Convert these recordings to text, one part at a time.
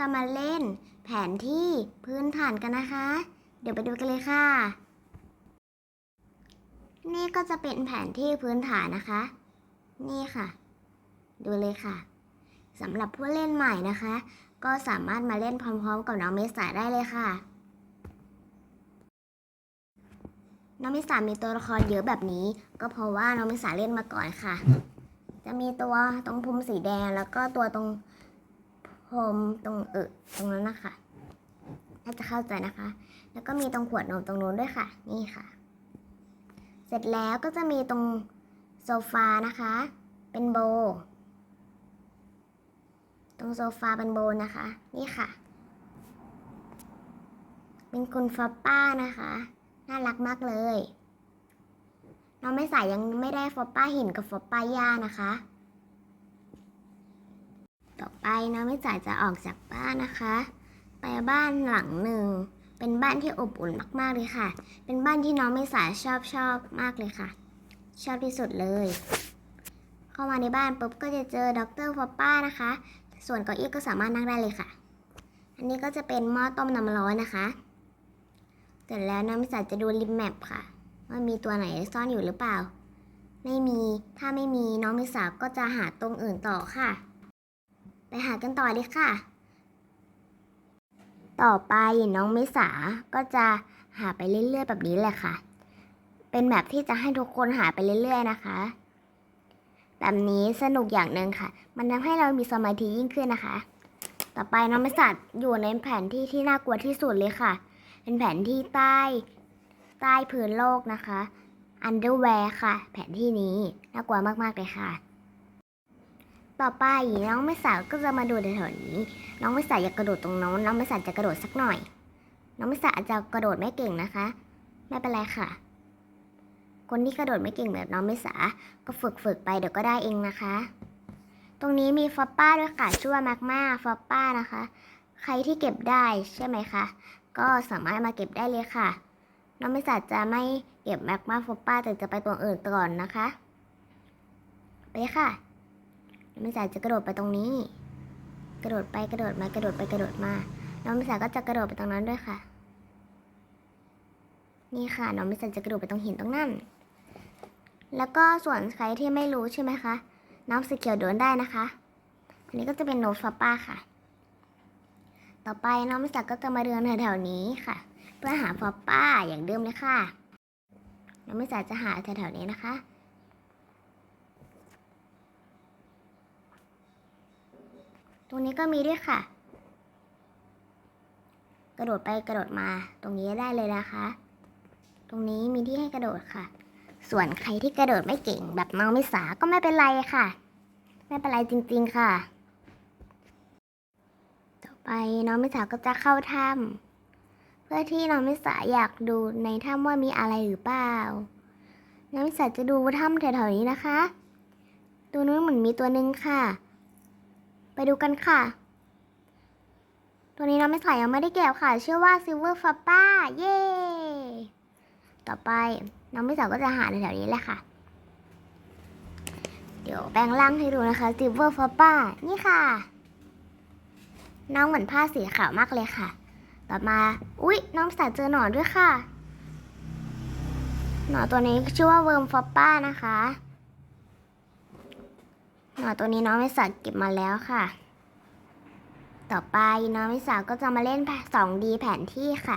จะมาเล่น แผนที่พื้นฐานกันนะคะ เดี๋ยวไปดูกันเลยค่ะ นี่ก็จะเป็นแผนที่พื้นฐานนะคะ นี่ค่ะ ดูเลยค่ะสำหรับผู้เล่นใหม่นะคะ ก็สามารถมาเล่นพร้อมๆ กับน้องเมษาได้เลยค่ะ น้องเมษามีตัวละครเยอะแบบนี้ ก็เพราะว่าน้องเมษาเล่นมาก่อนค่ะ จะมีตัวตรงพุมสีแดงแล้วก็ตัวตรง พรมตรงเออตรงนั้นนะคะน่าจะเข้าใจนะคะ แล้วก็มีตรงขวดนมตรงนู้นด้วยค่ะ นี่ค่ะ เสร็จแล้วก็จะมีตรงโซฟานะคะ เป็นโบ ตรงโซฟาเป็นโบนะคะ นี่ค่ะ เป็นคุณฟอปป้านะคะ น่ารักมากเลย น้องไม่ใส่ยังไม่ได้ฟอปป้าหินกับฟอปป้าย่านะคะ ต่อไปน้องไม่จ่ายจะออกจากบ้านนะคะ ไปบ้านหลังหนึ่ง เป็นบ้านที่อบอุ่นมากๆเลยค่ะ เป็นบ้านที่น้องไม่สายชอบชอบมากเลยค่ะ ชอบที่สุดเลย เข้ามาในบ้านปุ๊บก็จะเจอดรฟอปป้านะคะ ส่วนเก้าอี้ก็สามารถนั่งได้เลยค่ะ อันนี้ก็จะเป็นหม้อต้มน้ำร้อนนะคะ เสร็จแล้วน้องมิสาจะดูริมแมปค่ะ ว่ามีตัวไหนซ่อนอยู่หรือเปล่า ไม่มี ถ้าไม่มีน้องมิสาก็จะหาตรงอื่นต่อค่ะ ไปหากันต่อเลยค่ะ ต่อไปน้องมิสาก็จะหาไปเรื่อยๆแบบนี้แหละค่ะ เป็นแบบที่จะให้ทุกคนหาไปเรื่อยๆนะคะ แบบนี้สนุกอย่างหนึ่งค่ะ มันทำให้เรามีสมาธิยิ่งขึ้นนะคะ ต่อไปน้องมิสาอยู่ในแผนที่ที่น่ากลัวที่สุดเลยค่ะ เป็นแผนที่ใต้ใต้พื้นโลกนะคะ Underwear ค่ะ แผนที่นี้น่ากลัวมากๆเลยค่ะ ต่อไปน้องไม่สาวก็จะมาดูแถวนี้ น้องไม่สาวอยากกระโดดตรงโน้นน้องไม่สาวจะกระโดดสักหน่อย น้องไม่สาวอาจจะกระโดดไม่เก่งนะคะ ไม่เป็นไรค่ะ คนที่กระโดดไม่เก่งแบบน้องไม่สาก็ฝึกฝึกไปเดี๋ยวก็ได้เองนะคะ ตรงนี้มีฟอปป้าด้วยค่ะชื่อว่ามากมาฟอปป้านะคะ ใครที่เก็บได้ใช่ไหมคะก็สามารถมาเก็บได้เลยค่ะ น้องไม่สาจะไม่เก็บแมกมาฟอปป้าแต่จะไปตัวอื่นก่อนนะคะ ไปค่ะ น้องม่สาจะกระโดดไปตรงนี้ กระโดดไปกระโดดมากระโดดไปกระโดดมา น้องม่สาก็จะกระโดดไปตรงนั้นด้วยค่ะ นี่ค่ะ น้องม่สาจะกระโดดไปตรงหินตรงนั้น แล้วก็ส่วนใครที่ไม่รู้ใช่ไหมคะ น้องสีเขียวโดนได้นะคะ อันนี้ก็จะเป็นโนตฟอปป้าค่ะ ต่อไปน้องมิสาก็จะมาเดินแถวๆนี้ค่ะ เพื่อหาฟอปป้าอย่างเดิมเลยค่ะน้องมิสาจะหาแถวๆนี้นะคะ ตรงนี้ก็มีด้วยค่ะ กระโดดไปกระโดดมาตรงนี้ได้เลยนะคะ ตรงนี้มีที่ให้กระโดดค่ะ ส่วนใครที่กระโดดไม่เก่งแบบน้องมิสาก็ไม่เป็นไรค่ะ ไม่เป็นไรจริงๆค่ะ ต่อไปน้องมิสาก็จะเข้าถ้ำเพื่อที่น้องมิสาอยากดูในถ้ำว่ามีอะไรหรือเปล่าน้องมิสาจะดูถ้ำแถวๆนี้นะคะ ตัวนู้นเหมือนมีตัวหนึ่งค่ะ ดูกันค่ะ ตัวนี้น้องมิสายังไม่ได้เก็บค่ะชื่อว่าซิลเวอร์ฟาป้า เย้ต่อไปน้องไมิสาก็จะหาในแถวนี้แหละค่ะ เดี๋ยวแปลงร่างให้ดูนะคะซิลเวอร์ฟาป้า นี่ค่ะ น้องเหมือนผ้าสีขาวมากเลยค่ะ ต่อมา อุ๊ย น้องสาวเจอหนอนด้วยค่ะ หนอนตัวนี้ชื่อว่าเวิร์มฟอปป้านะคะ หนอนตัวนี้น้องไม่สาวเก็บมาแล้วค่ะ ต่อไปน้องไม่สาวก็จะมาเล่นสองดีแผนที่ค่ะ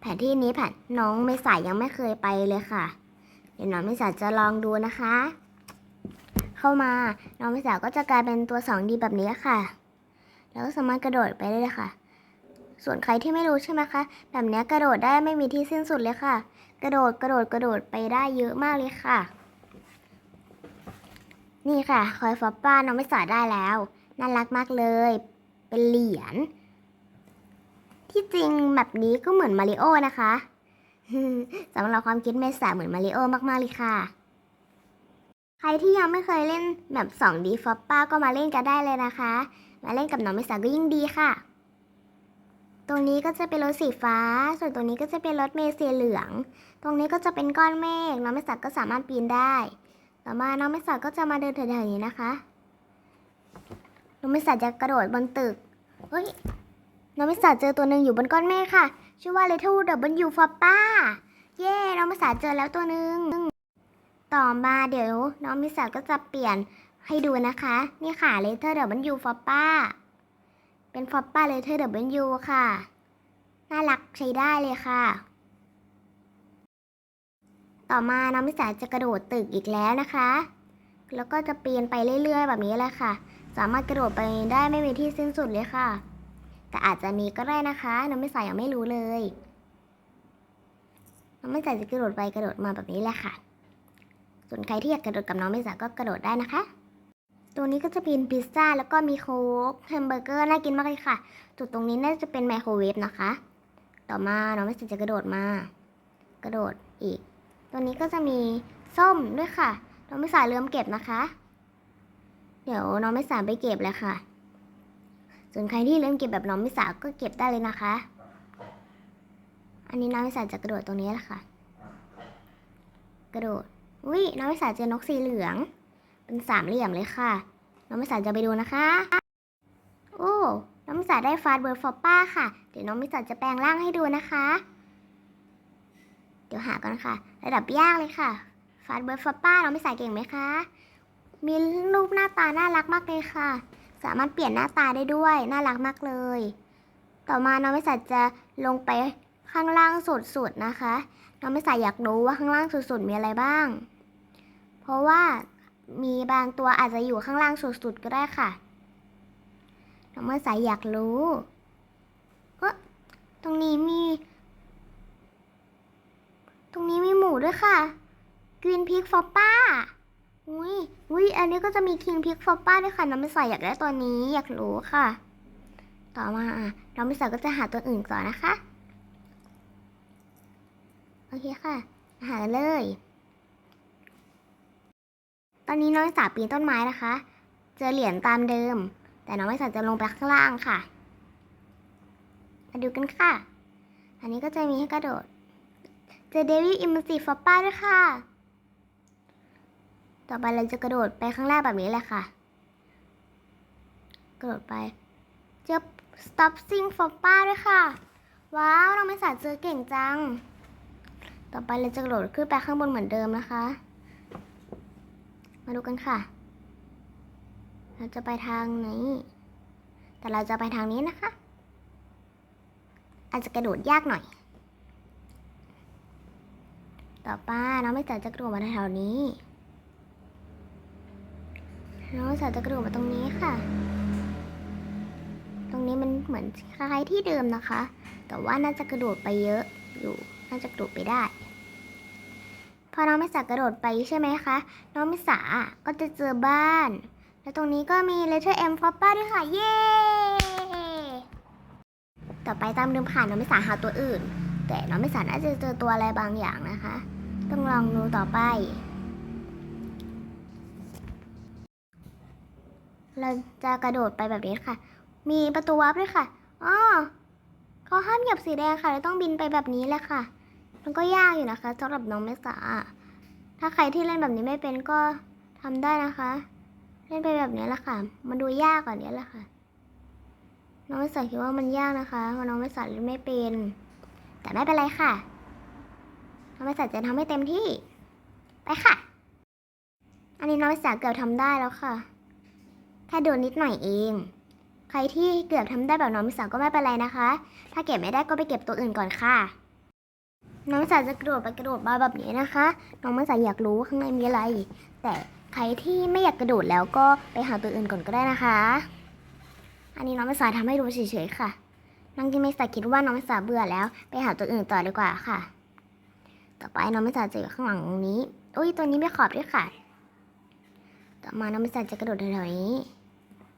แผนที่นี้แผนน้องไม่สายยังไม่เคยไปเลยค่ะ เดี๋ยวน้องไม่สาวจะลองดูนะคะ เข้ามาน้องไม่สาวก็จะกลายเป็นตัวสองดีแบบนี้ค่ะ แล้วก็สามารถกระโดดไปได้เลยค่ะส่วนใครที่ไม่รู้ใช่ไหมคะ แบบนี้กระโดดได้ไม่มีที่สิ้นสุดเลยค่ะ กระโดดกระโดดกระโดดไปได้เยอะมากเลยค่ะ นี่ค่ะ คอยฟอปป้าน้องไม่สาได้แล้ว น่ารักมากเลย เป็นเหรียญ ที่จริงแบบนี้ก็เหมือนมาริโอนะคะสำหรับความคิดเมษาเหมือนมาริโอมากๆเลยค่ะ ใครที่ยังไม่เคยเล่นแบบ 2D ฟอปป้าก็มาเล่นกันได้เลยนะคะ มาเล่นกับน้องเมษาก็ยิ่งดีค่ะ ตรงนี้ก็จะเป็นรถสีฟ้า ส่วนตรงนี้ก็จะเป็นรถเมสีเหลือง ตรงนี้ก็จะเป็นก้อนเมฆน้องเมษาก็สามารถปีนได้ ต่อมาน้องเมษาก็จะมาเดินแถวๆนี้นะคะ น้องไมิสาจะกระโดดบนตึก เฮ้ย น้องไมิสาเจอตัวหนึ่งอยู่บนก้อนเมฆค่ะ ชื่อว่า Little W for ป้า เย้น้องไมิสาเจอแล้วตัวหนึ่งต่อมาเดี๋ยวน้องมิสาก็จะเปลี่ยนให้ดูนะคะ นี่ค่ะ Little W for ป้าเป็น for ป้า Little W ค่ะ น่ารักใช้ได้เลยค่ะ ต่อมาน้องมิสาจะกระโดดตึกอีกแล้วนะคะ แล้วก็จะปีนไปเรื่อยๆ แบบนี้แหละค่ะ สามารถกระโดดไปได้ไม่มีที่สิ้นสุดเลยค่ะ แต่อาจจะมีก็ได้นะคะน้องมิสายังไม่รู้เลยน้องมิสาจะกระโดดไปกระโดดมาแบบนี้แหละค่ะ ส่วนใครที่อยากกระโดดกับน้องมิสาก็กระโดดได้นะคะ ตัวนี้ก็จะเป็นพิซซ่าแล้วก็มีโค้กแฮมเบอร์เกอร์น่ากินมากเลยค่ะ จุดตรงนี้น่าจะเป็นไมโครเวฟนะคะ ต่อมาน้องมิสาจะกระโดดมา กระโดดอีก ตัวนี้ก็จะมีส้มด้วยค่ะ น้องไม่สาลืมเก็บนะคะ เดี๋ยวน้องไม่สาไปเก็บเลยค่ะ ส่วนใครที่ลืมเก็บแบบน้องไม่สาก็เก็บได้เลยนะคะ อันนี้น้องไม่สาจะกระโดดตรงนี้แหละค่ะ กระโดดวิน้องไม่สาเจอนกสีเหลือง เป็นสามเหลี่ยมเลยค่ะ น้องไม่สาจะไปดูนะคะ โอ้ น้องไม่สาได้ฟาดเบอร์ฟอปป้าค่ะ เดี๋ยวน้องไม่สาจะแปลงร่างให้ดูนะคะ เดี๋ยวหาก่อนค่ะ ระดับยากเลยค่ะฟาดเบิร์ดฟอป้าน้องไม่ใส่เก่งไหมคะ มีรูปหน้าตาน่ารักมากเลยค่ะ สามารถเปลี่ยนหน้าตาได้ด้วย น่ารักมากเลย ต่อมาน้องไม่ใส่จะลงไปข้างล่างสุดๆนะคะ น้องไม่ใส่อยากรู้ว่าข้างล่างสุดๆมีอะไรบ้าง เพราะว่ามีบางตัวอาจจะอยู่ข้างล่างสุดๆก็ได้ค่ะ น้องไม่ใส่อยากรู้ เอะตรงนี้มี ตรงนี้มีหมู ด้วยค่ะกรีนพิกฟอป้าอุ้ยอุ้ยอันนี้ก็จะมีคิงพิกฟอป้าด้วยค่ะน้องไม่ใส่อยากได้ตัวนี้อยากรู้ค่ะ ต่อมาอะน้องไม่ใส่ก็จะหาตัวอื่นก่อนนะคะโอเคค่ะ หาเลย ตอนนี้น้องม่สาปีนต้นไม้นะคะ เจอเหรียญตามเดิม แต่น้องไม่สาจะลงไปข้างล่างค่ะ มาดูกันค่ะ อันนี้ก็จะมีให้กระโดด เจอเดวิดอิมมัสซีฟอปป้าด้วยค่ะ ต่อไปเราจะกระโดดไปข้างล่างแบบนี้แหละค่ะ กระโดดไป เจอ stop sing ฟอปป้าด้วยค่ะ ว้าวเราไม่สาเจอเก่งจัง ต่อไปเราจะกระโดดขึ้นไปข้างบนเหมือนเดิมนะคะ มาดูกันค่ะ เราจะไปทางนี้ แต่เราจะไปทางนี้นะคะ อาจจะกระโดดยากหน่อย ต่อไปน้องไม่สาจะกระโดดมาแถวนี้ น้องไม่สาจะกระโดดมาตรงนี้ค่ะ ตรงนี้มันเหมือนคล้ายที่เดิมนะคะ แต่ว่าน่าจะกระโดดไปเยอะอยู่ น่าจะกระโดดไปได้ พอน้องไม่สากระโดดไปใช่ไหมคะ น้องไม่สาก็จะเจอบ้าน แล้วตรงนี้ก็มี letter M f o p p a ด้วยค่ะ เย้ ต่อไปตามเดิมผ่านน้องไม่สาหาตัวอื่นแต่น้องไม่สาน่าจะเจอตัวอะไรบางอย่างนะคะ ต้องลองดูต่อไป เราจะกระโดดไปแบบนี้ค่ะ มีประตูวาร์ปด้วยค่ะอ๋อเขาห้ามเหยียบสีแดงค่ะเราต้องบินไปแบบนี้แหละค่ะ มันก็ยากอยู่นะคะสำหรับน้องเมษาถ้าใครที่เล่นแบบนี้ไม่เป็นก็ทำได้นะคะ เล่นไปแบบนี้แหละค่ะ มันดูยากกว่านี้แหละค่ะ น้องเมษาคิดว่ามันยากนะคะเพราะน้องเมษาเล่นไม่เป็น แต่ไม่เป็นไรค่ะ น้องเมษาจะทำให้เต็มที่ ไปค่ะ อันนี้น้องเมษาเกือบทำได้แล้วค่ะ แค่โดนนิดหน่อยเอง ใครที่เกือบทำได้แบบน้องมิสาก็ไม่เป็นไรนะคะ ถ้าเก็บไม่ได้ก็ไปเก็บตัวอื่นก่อนค่ะ น้องมิสาจะกระโดดไปกระโดดมาแบบนี้นะคะ น้องมิสาอยากรู้ข้างในมีอะไร แต่ใครที่ไม่อยากกระโดดแล้วก็ไปหาตัวอื่นก่อนก็ได้นะคะ อันนี้น้องมิสาทำให้ดูเฉยๆค่ะน้องที่มิสาคิดว่าน้องมิสาเบื่อแล้ว ไปหาตัวอื่นต่อดีกว่าค่ะ ต่อไปน้องมิสาจะอยู่ข้างหลังตรงนี้ อุ้ยตัวนี้ไม่ขอบด้วยค่ะ ต่อมาน้องมิสาจะกระโดดแถวๆนี้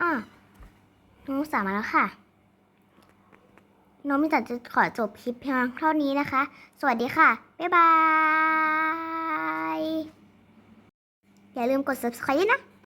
อะน้องมิสามาแล้วค่ะ น้องมิสาจะขอจบคลิปเพียงเท่านี้นะคะ สวัสดีค่ะ บ๊ายบาย อย่าลืมกด subscribe นะ